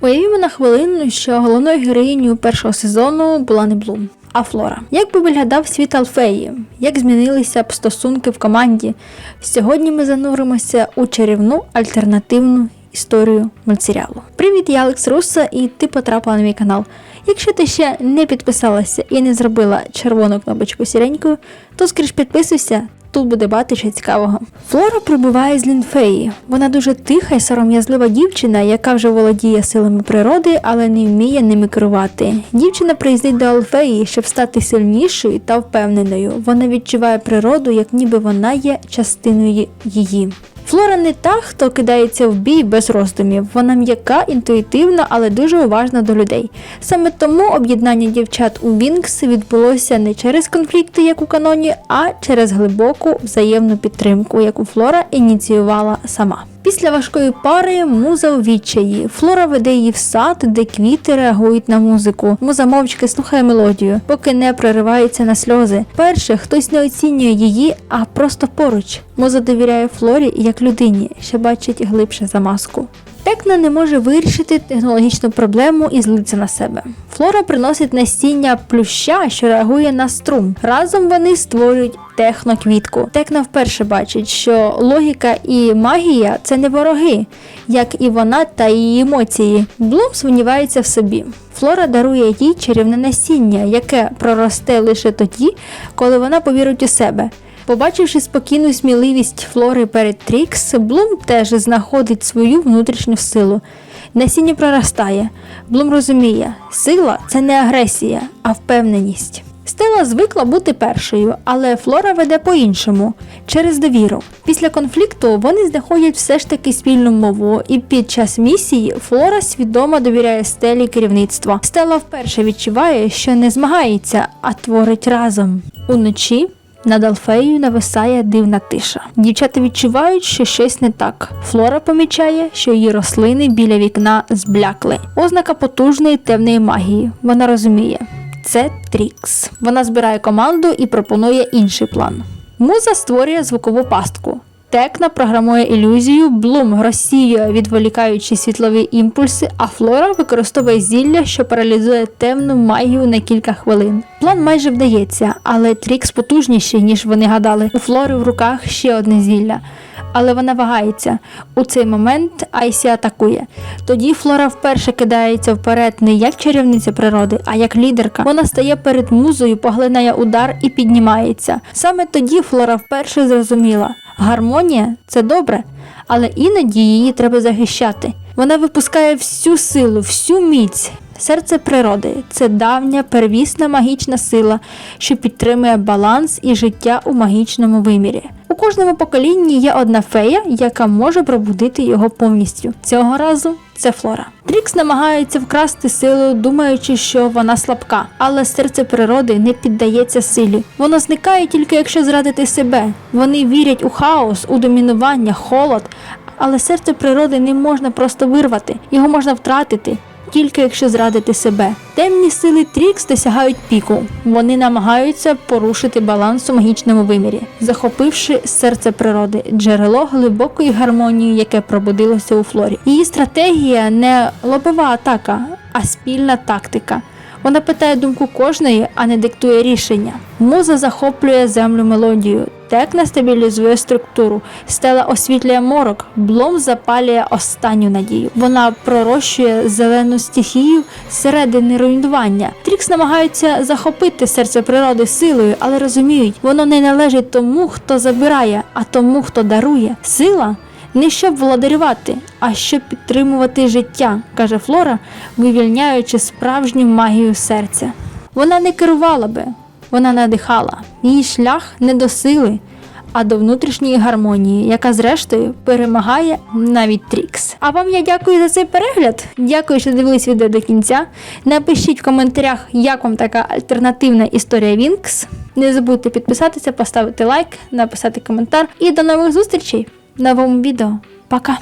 Уявімо на хвилину, що головною героїнею першого сезону була не Блум, а Флора. Як би виглядав світ Алфеї? Як змінилися б стосунки в команді? Сьогодні ми зануримося у чарівну альтернативну історію мультсеріалу. Привіт, я Алекс Руссо, і ти потрапила на мій канал. Якщо ти ще не підписалася і не зробила червону кнопочку сіренькою, то скоріш підписуйся. Тут буде багато чого цікавого. Флора прибуває з лінфеї. Вона дуже тиха і сором'язлива дівчина, яка вже володіє силами природи, але не вміє ними керувати. Дівчина приїздить до Алфеї, щоб стати сильнішою та впевненою. Вона відчуває природу, як ніби вона є частиною її. Флора не та, хто кидається в бій без роздумів. Вона м'яка, інтуїтивна, але дуже уважна до людей. Саме тому об'єднання дівчат у Вінкс відбулося не через конфлікти, як у каноні, а через глибоку взаємну підтримку, яку Флора ініціювала сама. Після важкої пари муза у відчаї. Флора веде її в сад, де квіти реагують на музику. Муза мовчки слухає мелодію, поки не проривається на сльози. Перше, хтось не оцінює її, а просто поруч. Муза довіряє Флорі як людині, що бачить глибше за маску. Текна не може вирішити технологічну проблему і злиться на себе. Флора приносить насіння плюща, що реагує на струм. Разом вони створюють техноквітку. Текна вперше бачить, що логіка і магія це не вороги, як і вона та її емоції. Блум сумнівається в собі. Флора дарує їй чарівне насіння, яке проросте лише тоді, коли вона повірить у себе. Побачивши спокійну сміливість Флори перед Трікс, Блум теж знаходить свою внутрішню силу. Насіння проростає. Блум розуміє, сила це не агресія, а впевненість. Стела звикла бути першою, але Флора веде по-іншому через довіру. Після конфлікту вони знаходять все ж таки спільну мову, і під час місії Флора свідомо довіряє стелі керівництва. Стела вперше відчуває, що не змагається, а творить разом. Уночі над Алфеєю нависає дивна тиша. Дівчата відчувають, що щось не так. Флора помічає, що її рослини біля вікна зблякли. Ознака потужної темної магії. Вона розуміє. Це Трікс. Вона збирає команду і пропонує інший план. Муза створює звукову пастку. Текна програмує ілюзію, Блум розсіює, відволікаючи світлові імпульси, а Флора використовує зілля, що паралізує темну магію на кілька хвилин. План майже вдається, але Трікс потужніший, ніж вони гадали. У Флори в руках ще одне зілля. Але вона вагається. У цей момент Айсі атакує. Тоді Флора вперше кидається вперед не як чарівниця природи, а як лідерка. Вона стає перед музою, поглинає удар і піднімається. Саме тоді Флора вперше зрозуміла. Гармонія це добре, але іноді її треба захищати. Вона випускає всю силу, всю міць. Серце природи це давня первісна магічна сила, що підтримує баланс і життя у магічному вимірі. У кожному поколінні є одна фея, яка може пробудити його повністю. Цього разу це Флора. Трікс намагається вкрасти силу, думаючи, що вона слабка, але серце природи не піддається силі. Воно зникає тільки якщо зрадити себе. Вони вірять у хаос, у домінування, холод, але серце природи не можна просто вирвати, його можна втратити. Тільки якщо зрадити себе. Темні сили Трікс досягають піку. Вони намагаються порушити баланс у магічному вимірі, захопивши серце природи, джерело глибокої гармонії, яке пробудилося у флорі. Її стратегія не лобова атака, а спільна тактика. Вона питає думку кожної, а не диктує рішення. Муза захоплює землю мелодію. Текна стабілізує структуру, стела освітлює морок, блом запалює останню надію. Вона пророщує зелену стихію середини руйнування. Трікс намагаються захопити серце природи силою, але розуміють, воно не належить тому, хто забирає, а тому, хто дарує. Сила не щоб володарювати, а щоб підтримувати життя, каже Флора, вивільняючи справжню магію серця. Вона не керувала би, вона надихала. Її шлях не до сили, а до внутрішньої гармонії, яка зрештою перемагає навіть Трікс. А вам я дякую за цей перегляд. Дякую, що дивились відео до кінця. Напишіть в коментарях, як вам така альтернативна історія Вінкс. Не забудьте підписатися, поставити лайк, написати коментар. І до нових зустрічей новому відео. Пока!